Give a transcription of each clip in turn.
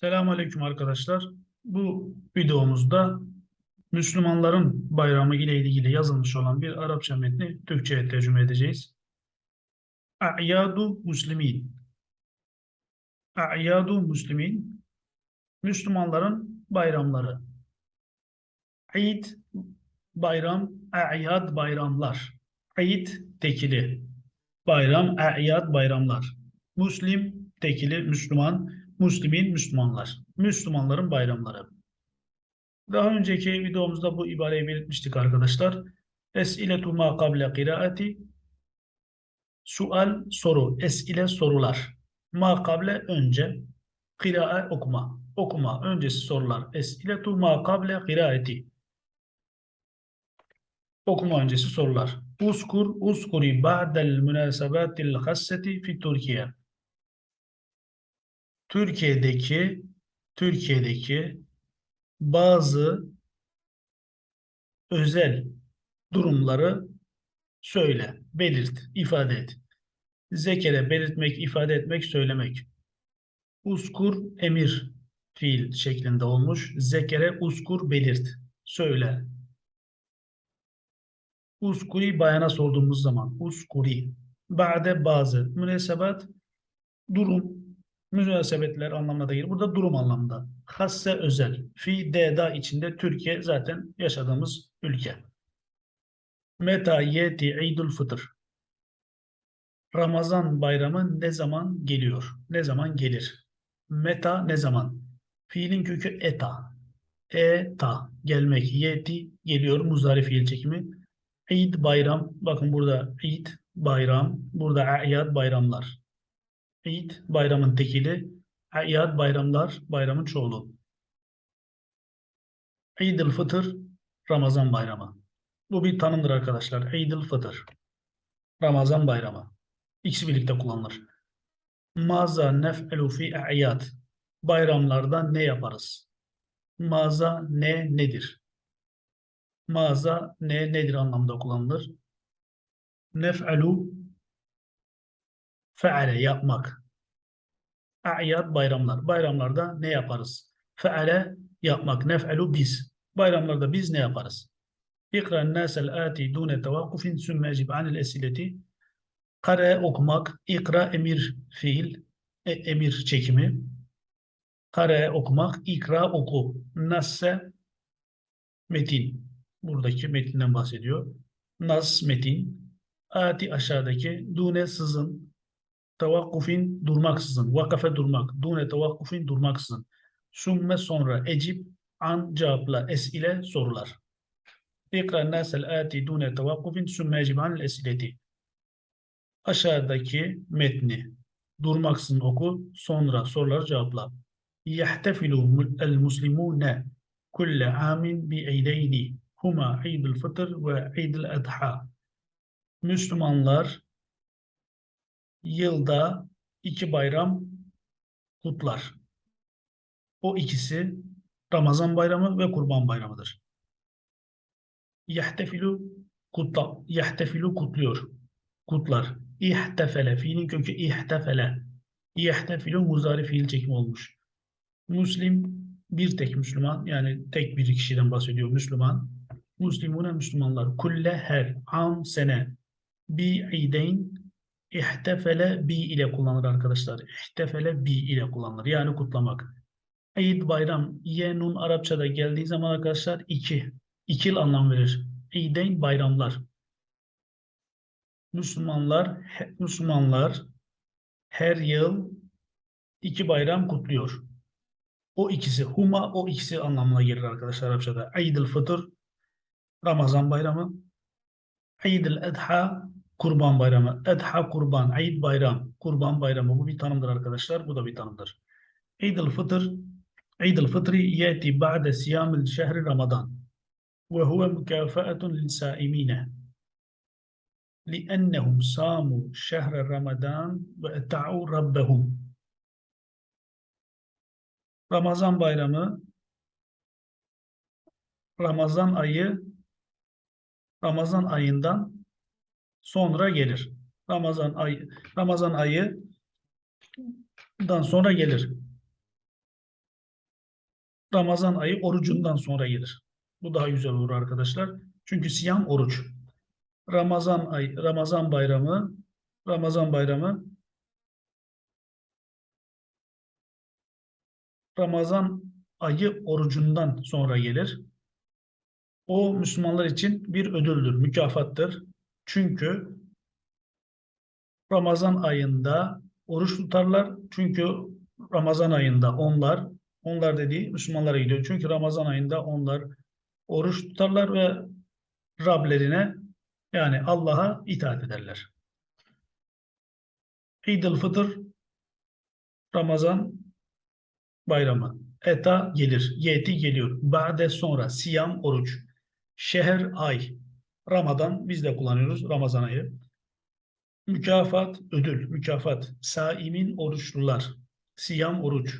Selamünaleyküm arkadaşlar. Bu videomuzda Müslümanların bayramı ile ilgili yazılmış olan bir Arapça metni Türkçe'ye tercüme edeceğiz. A'yadu Müslimin. A'yadu Müslimin. Müslümanların bayramları. Eid, bayram, a'yad bayramlar. Eid tekili. Bayram, a'yad bayramlar. Müslim tekili, Müslüman. Müslimin, Müslümanlar. Müslümanların bayramları. Daha önceki videomuzda bu ibareyi belirtmiştik arkadaşlar. Es'iletu ma kable kiraati Sual, soru. Es'ile sorular. Ma kable önce. Kira'a okuma. Okuma. Öncesi sorular. Es'iletu ma kable kiraati Okuma öncesi sorular. Uskur, uskuri ba'del münasebatil hasseti fi Türkiye. Türkiye'deki Türkiye'deki bazı özel durumları söyle, belirt, ifade et. Zekere belirtmek, ifade etmek, söylemek. Uskur emir fiil şeklinde olmuş. Zekere uskur belirt, söyle. Uskuri bayana sorduğumuz zaman uskuri. Ba'de bazı münesebat durum münasebetler anlamına da gelir. Burada durum anlamında. Hasse özel. Fi deda içinde Türkiye zaten yaşadığımız ülke. Meta yeti idul fıtır. Ramazan bayramı ne zaman geliyor? Ne zaman gelir? Meta ne zaman? Fiilin kökü eta. Eta gelmek. Yeti geliyor. Muzari fiil çekimi. İd bayram. Bakın burada İd bayram. Burada a'yad bayramlar. İd bayramın tekili. A'yad bayramlar bayramın çoğulu. İdil Fıtır Ramazan bayramı. Bu bir tanımdır arkadaşlar. İdil Fıtır. Ramazan bayramı. İkisi birlikte kullanılır. Maza nef'elu fi a'yad. Bayramlarda ne yaparız? Maza ne nedir? Maza ne nedir anlamda kullanılır? Nef'elu feale yapmak. A'yad bayramlar. Bayramlarda ne yaparız? Feale yapmak. Nef'elu biz. Bayramlarda biz ne yaparız? İkra nâsel âti dûne tevakkufin sümme ecib anil esileti. Kare okumak. İkra emir fiil. E, emir çekimi. Kare okumak. İkra oku. Nasse metin. Buradaki metinden bahsediyor. Nas metin. Ati aşağıdaki. Dune sızın. Tevakkufin durmaksızın. Vakafe durmak. Dune tevakkufin durmaksızın. Sümme sonra. Ecib an cevapla. Esile sorular. İkra nasel ati dune tevakkufin sümme ecib anil esileti. Aşağıdaki metni durmaksızın oku. Sonra soruları cevapla. Yahtefilu el muslimune kulle amin bi eydeyni. Huma İdül Fıtır ve İdül Adha. Müslümanlar yılda iki bayram kutlar. O ikisi Ramazan bayramı ve Kurban bayramıdır. Yahtefilu kutla, yahtefilu kutluyor. Kutlar. İhtefele. Fiilin kökü ihtefele. Yahtefilu muzari fiil çekimi olmuş. Müslim bir tek Müslüman yani tek bir kişiden bahsediyor Müslüman. Müslümune Müslümanlar. Kulle her am sene bi ideyn ihtefele bi ile kullanılır arkadaşlar. İhtefele bi ile kullanılır. Yani kutlamak. Eid bayram yenun Arapçada geldiği zaman arkadaşlar iki. İkil anlam verir. İdeyn bayramlar. Müslümanlar Müslümanlar her yıl iki bayram kutluyor. O ikisi huma o ikisi anlamına gelir arkadaşlar Arapçada. Eid-el Fıtır Ramazan bayramı. Eid-el Adha Kurban bayramı. Adha kurban. Eid bayram. Kurban bayramı. Bu bir tanımdır arkadaşlar. Bu da bir tanımdır. Eid-el Fıtır Eid-el Fıtri yeti ba'de siyamil şehri Ramazan. Ve huve mükafa'atun lil saimine. لأنهم صاموا شهر رمضان وأطاعوا ربهم Ramazan bayramı Ramazan ayı Ramazan ayından sonra gelir. Ramazan ayı Ramazan ayından sonra gelir. Ramazan ayı orucundan sonra gelir. Bu daha güzel olur arkadaşlar. Çünkü siyam oruç. Ramazan ay Ramazan bayramı Ramazan bayramı Ramazan ayı orucundan sonra gelir. O Müslümanlar için bir ödüldür, mükafattır. Çünkü Ramazan ayında oruç tutarlar. Çünkü Ramazan ayında onlar, onlar dediği Müslümanlara gidiyor. Çünkü Ramazan ayında onlar oruç tutarlar ve Rablerine yani Allah'a itaat ederler. İdil Fıtır Ramazan bayramı. Eta gelir. Yeti geliyor. Ba'de sonra. Siyam oruç. Şeher ay. Ramadan biz de kullanıyoruz. Ramazan ayı. Mükafat ödül. Mükafat. Saimin oruçlular. Siyam oruç.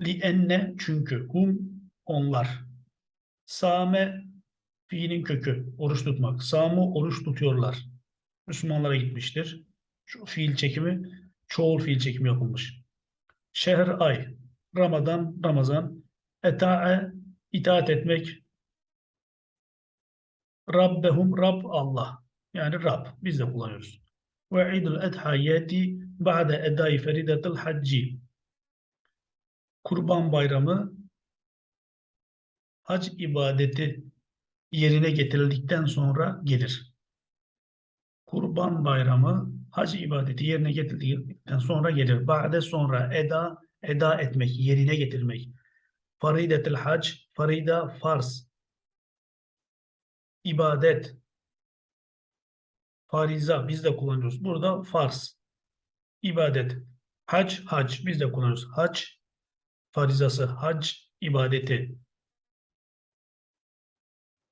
Li enne çünkü. Hum onlar. Same fiilin kökü. Oruç tutmak. Samu oruç tutuyorlar. Müslümanlara gitmiştir. Şu fiil çekimi çoğul fiil çekimi yapılmış. Şehr ay. Ramazan, Ramazan. Eta'e itaat etmek. Rabbehum Rab Allah. Yani Rab. Biz de kullanıyoruz. Ve idul edha yeti ba'de edai feridetil hacci. Kurban bayramı hac ibadeti yerine getirildikten sonra gelir. Kurban bayramı hac ibadeti yerine getirildikten sonra gelir. Ba'de sonra eda eda etmek, yerine getirmek. Faridetil hac, farida farz. İbadet. Fariza biz de kullanıyoruz. Burada farz. İbadet. Hac, hac biz de kullanıyoruz. Hac farizası, hac ibadeti.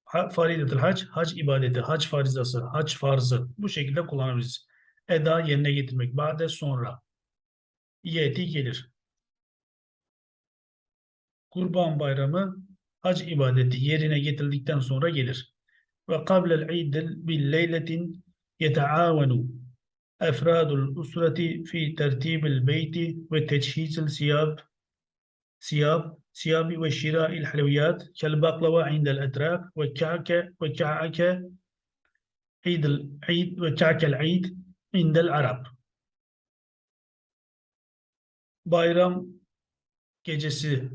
Ha- hac, hac ibadeti, hac farizası, hac farzı. Bu şekilde kullanabiliriz. Eda yerine getirmek. Bade sonra. Yeti gelir. Kurban bayramı hac ibadeti yerine getirildikten sonra gelir. Ve kablel idil bil leyletin yeteavenu efradul usreti fi tertibil beyti ve teçhizil siyab siyab siyabi ve şira'il haleviyat kel baklava indel etrak ve ka'ke ve ka'ake idil id ve ka'kel id indel arab bayram gecesi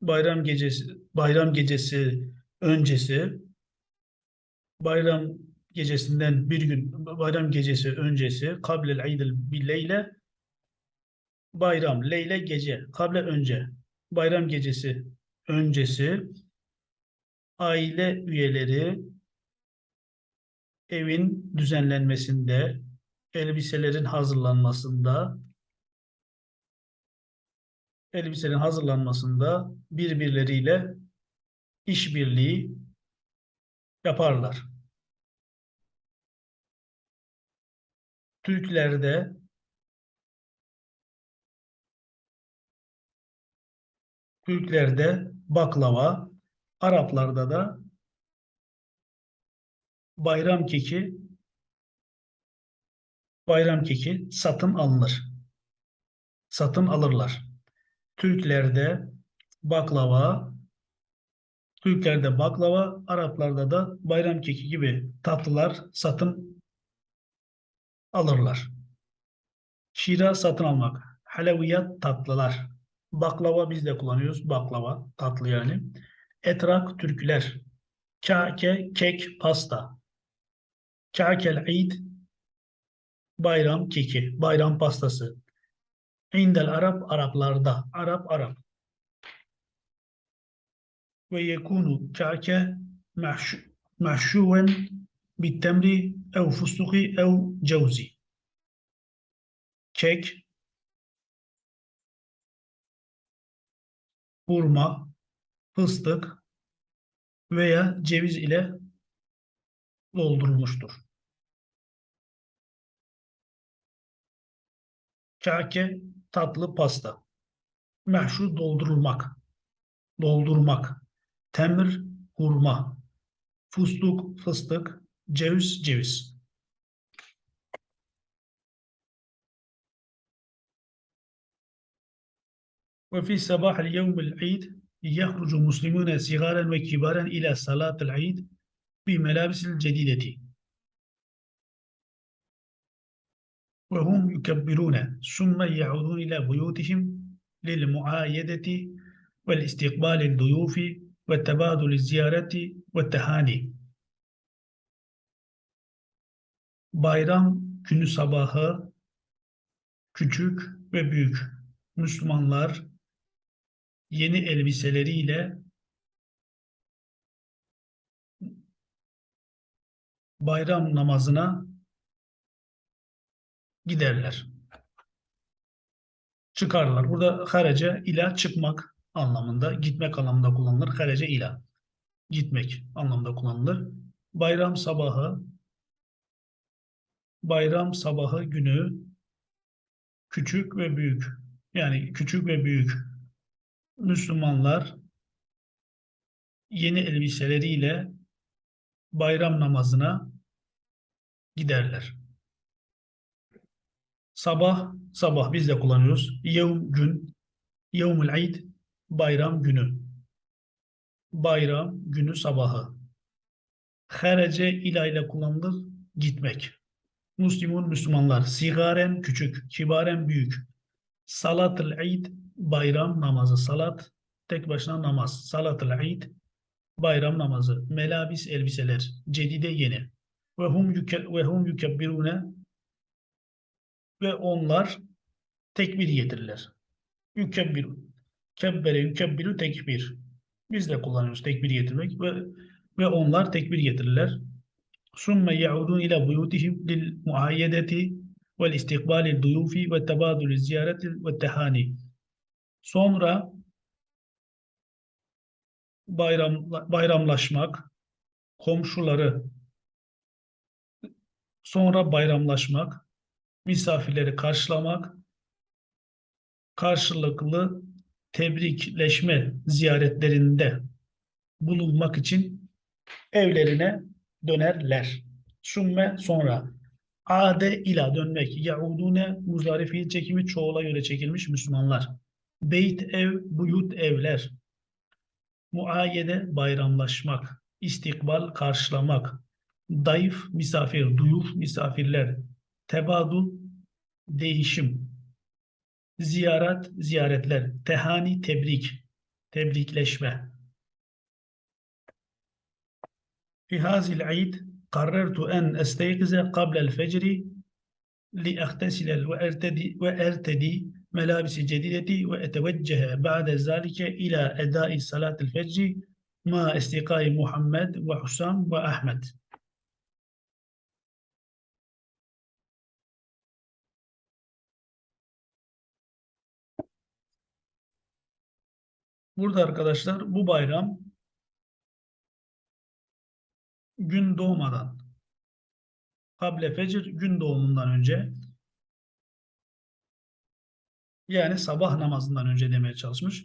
bayram gecesi bayram gecesi öncesi bayram gecesinden bir gün bayram gecesi öncesi kablel idil bil leyle bayram leyle gece kable önce bayram gecesi öncesi aile üyeleri evin düzenlenmesinde elbiselerin hazırlanmasında elbiselerin hazırlanmasında birbirleriyle işbirliği yaparlar. Türklerde Türklerde baklava, Araplarda da bayram keki bayram keki satın alınır. Satın alırlar. Türklerde baklava, Türklerde baklava, Araplarda da bayram keki gibi tatlılar satın alırlar. Şira satın almak. Haleviyat tatlılar. Baklava biz de kullanıyoruz. Baklava tatlı yani. Etrak türküler. Kake kek pasta. Kakel id bayram keki. Bayram pastası. İndel Arap Araplarda. Arap Arap. Ve yekunu kake mahşu- mahşuven bitemri ev fustuki ev cevzi. Kek hurma, fıstık veya ceviz ile doldurulmuştur. Kake tatlı pasta. Mehşu doldurulmak. Doldurmak Temir hurma. Fustuk fıstık. Ceviz ceviz. Ve fi sabah yevmil id يخرج مسلمون صغارا وكبارا إلى صلاة العيد بملابس الجديدة وهم يكبرون ثم يعودون إلى بيوتهم للمعايدة والاستقبال الضيوف ve tebadülü ziyareti ve. Bayram günü sabahı küçük ve büyük Müslümanlar yeni elbiseleriyle bayram namazına giderler. Çıkarlar. Burada haraca ila çıkmak anlamında, gitmek anlamında kullanılır. Harece ila gitmek anlamında kullanılır. Bayram sabahı bayram sabahı günü küçük ve büyük yani küçük ve büyük Müslümanlar yeni elbiseleriyle bayram namazına giderler. Sabah, sabah biz de kullanıyoruz. Yevm gün, yevmül id, bayram günü. Bayram günü sabahı. Herece ila ile kullanılır, gitmek. Müslümun Müslümanlar. Sigaren küçük, kibaren büyük. Salat-ül id, bayram namazı. Salat, tek başına namaz. Salat-ül id, bayram namazı. Melabis elbiseler. Cedide yeni. Ve hum, yüke, ve hum yükebbirune ve onlar tekbir getirirler. Yükebbiru. Kebbere yükebbiru tekbir. Biz de kullanıyoruz tekbir getirmek ve ve onlar tekbir getirirler. Sümme yaudun ila buyutihim lil muayyedeti vel istikbalil duyufi ve tebadül ziyareti ve tehani. Sonra bayram, bayramlaşmak, komşuları sonra bayramlaşmak, misafirleri karşılamak, karşılıklı tebrikleşme ziyaretlerinde bulunmak için evlerine dönerler. Sümme sonra ade ila dönmek yaudune muzari fiil çekimi çoğula göre çekilmiş Müslümanlar. Beyt ev, buyut evler. Muayyede bayramlaşmak. istikbal karşılamak. Dayıf misafir, duyuf misafirler. Tebadul değişim ziyaret, ziyaretler, tehani, tebrik, tebrikleşme. Fi hazil eid karartu en esteykize kablel fecri li ehtesilel ve ertedi ve ertedi melabisi cedideti ve eteveccehe ba'de zalike ila edai salatil fecri ma istikai Muhammed ve Husam ve Ahmet. Burada arkadaşlar bu bayram gün doğmadan Kable fecir gün doğumundan önce yani sabah namazından önce demeye çalışmış.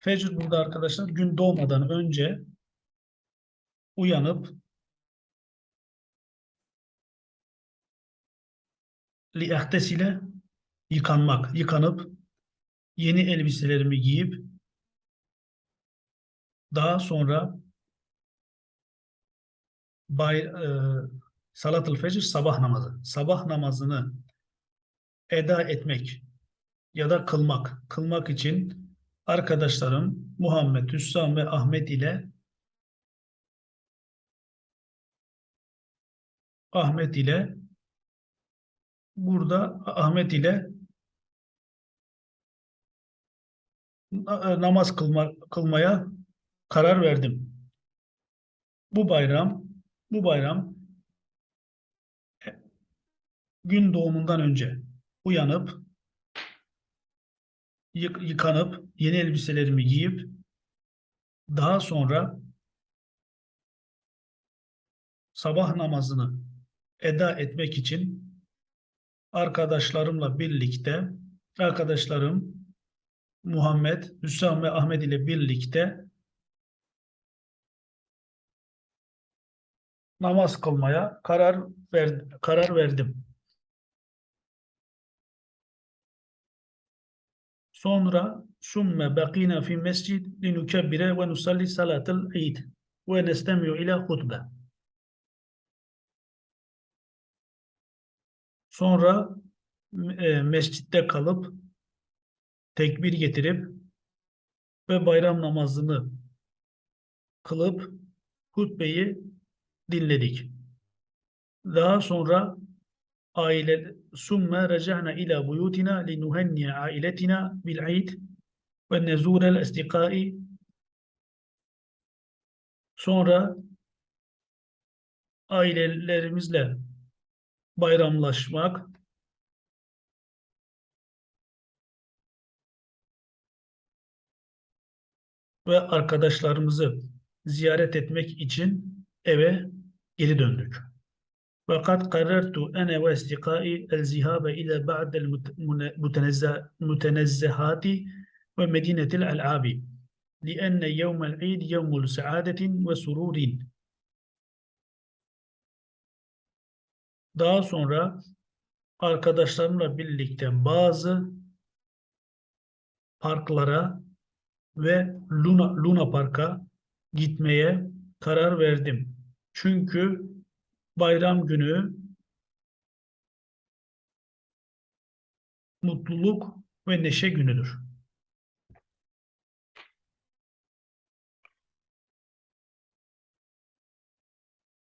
Fecr burada arkadaşlar gün doğmadan önce uyanıp li'ahtesile yıkanmak, yıkanıp yeni elbiselerimi giyip daha sonra bay, e, salat-ı fecr sabah namazı. Sabah namazını eda etmek ya da kılmak. Kılmak için arkadaşlarım Muhammed, Hüssam ve Ahmet ile Ahmet ile burada Ahmet ile namaz kılma, kılmaya karar verdim. Bu bayram bu bayram gün doğumundan önce uyanıp yık- yıkanıp yeni elbiselerimi giyip daha sonra sabah namazını eda etmek için arkadaşlarımla birlikte arkadaşlarım Muhammed, Hüsam ve Ahmet ile birlikte namaz kılmaya karar ver, karar verdim. Sonra summe bakina fi mescid linukebbire ve nusalli salatel id ve nestemi'u ila hutbe. Sonra e, mescitte kalıp tekbir getirip ve bayram namazını kılıp hutbeyi dinledik. Daha sonra aile summe reca'na ila buyutina linuhenniye ailetina bil eid ve nezurel estikai sonra ailelerimizle bayramlaşmak ve arkadaşlarımızı ziyaret etmek için eve geri döndük. وقد قررت أنا وأصدقائي الذهاب إلى بعض المتنزهات ومدينة الألعاب لأن يوم العيد يوم سعادة وسرور Daha sonra arkadaşlarımla birlikte bazı parklara ve Luna, Luna Park'a gitmeye karar verdim. Çünkü bayram günü mutluluk ve neşe günüdür.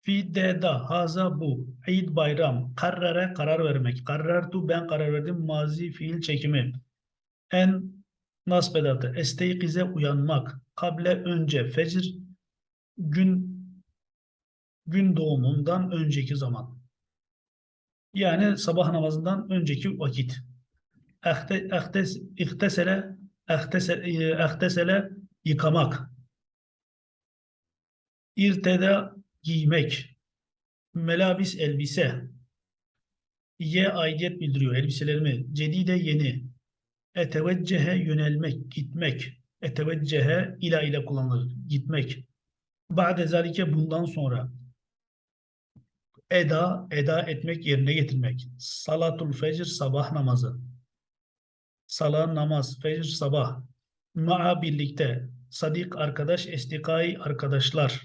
Fi deda haza bu. Eid bayram. Karrere karar vermek. Karrertu ben karar verdim. Mazi fiil çekimi. En nasbedatı. Esteykize uyanmak. Kable önce. Fecr gün gün doğumundan önceki zaman. Yani sabah namazından önceki vakit. İhtesele, ehtesele, ehtesele yıkamak. İrteda giymek. Melabis elbise. Ye aidiyet bildiriyor elbiselerimi. Cedide yeni. Eteveccehe yönelmek, gitmek. Eteveccehe ila ile kullanılır. Gitmek. Ba'de zalike bundan sonra eda, eda etmek, yerine getirmek. Salatul fecr, sabah namazı. Salah namaz, fecr, sabah. Ma'a birlikte. Sadik arkadaş, estikai arkadaşlar.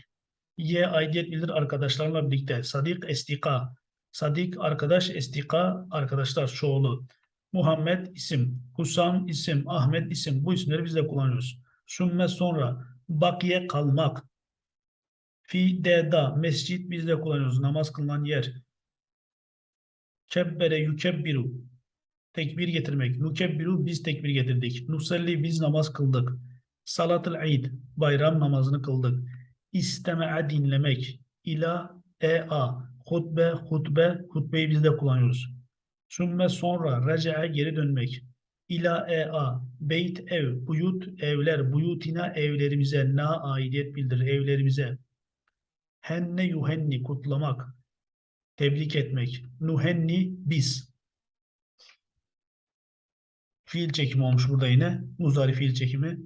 Ye aidiyet bilir arkadaşlarla birlikte. Sadik, estika. Sadik arkadaş, estika arkadaşlar çoğulu. Muhammed isim, Husam isim, Ahmet isim. Bu isimleri biz de kullanıyoruz. Sümme sonra, bakiye kalmak, Fi deda mescit biz de kullanıyoruz. Namaz kılınan yer. Kebbere yukebbiru tekbir getirmek. Nukebbiru biz tekbir getirdik. Nusalli biz namaz kıldık. Salatul Eid bayram namazını kıldık. İsteme'a dinlemek. İla ea hutbe hutbe hutbeyi biz de kullanıyoruz. Sümme sonra reca'a geri dönmek. İla ea beyt ev buyut evler buyutina evlerimize na aidiyet bildirir evlerimize Henne yuhenni kutlamak, tebrik etmek. Nuhenni biz. Fiil çekimi olmuş burada yine. Muzari fiil çekimi.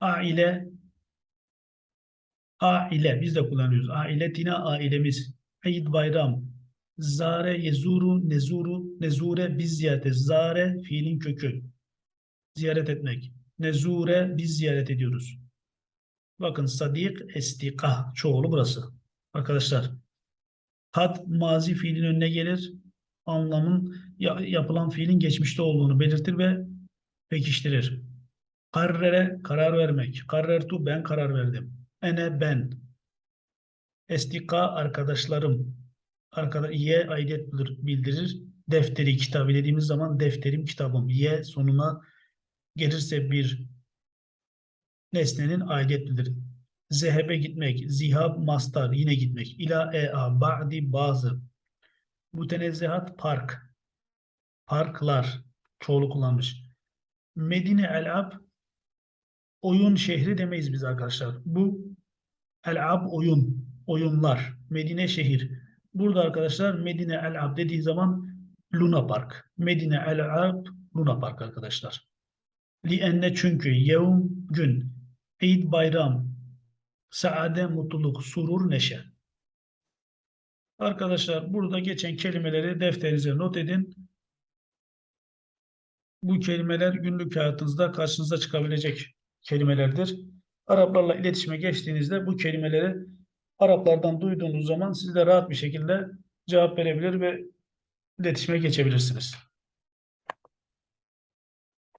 Aile aile biz de kullanıyoruz. Ailetina ailemiz. Eid bayram. Zare yezuru nezuru nezure biz ziyaret Zare fiilin kökü. Ziyaret etmek. Nezure biz ziyaret ediyoruz. Bakın sadik estika çoğulu burası. Arkadaşlar had mazi fiilin önüne gelir. Anlamın yapılan fiilin geçmişte olduğunu belirtir ve pekiştirir. Karrere karar vermek. Karrertu ben karar verdim. Ene ben. Estika arkadaşlarım. Arkadaş ye aidiyet bildirir. Defteri kitabı dediğimiz zaman defterim kitabım. Ye sonuna gelirse bir nesnenin aidiyetlidir. Zehebe gitmek, zihab mastar yine gitmek. İla ea ba'di bazı. Mütenezzehat park. Parklar çoğulu kullanmış. Medine el-Ab oyun şehri demeyiz biz arkadaşlar. Bu el-Ab oyun, oyunlar. Medine şehir. Burada arkadaşlar Medine el-Ab dediği zaman Luna Park. Medine el-Ab Luna Park arkadaşlar. Li enne çünkü yevm gün Eid bayram, saade mutluluk, surur neşe. Arkadaşlar burada geçen kelimeleri defterinize not edin. Bu kelimeler günlük hayatınızda karşınıza çıkabilecek kelimelerdir. Araplarla iletişime geçtiğinizde bu kelimeleri Araplardan duyduğunuz zaman siz de rahat bir şekilde cevap verebilir ve iletişime geçebilirsiniz.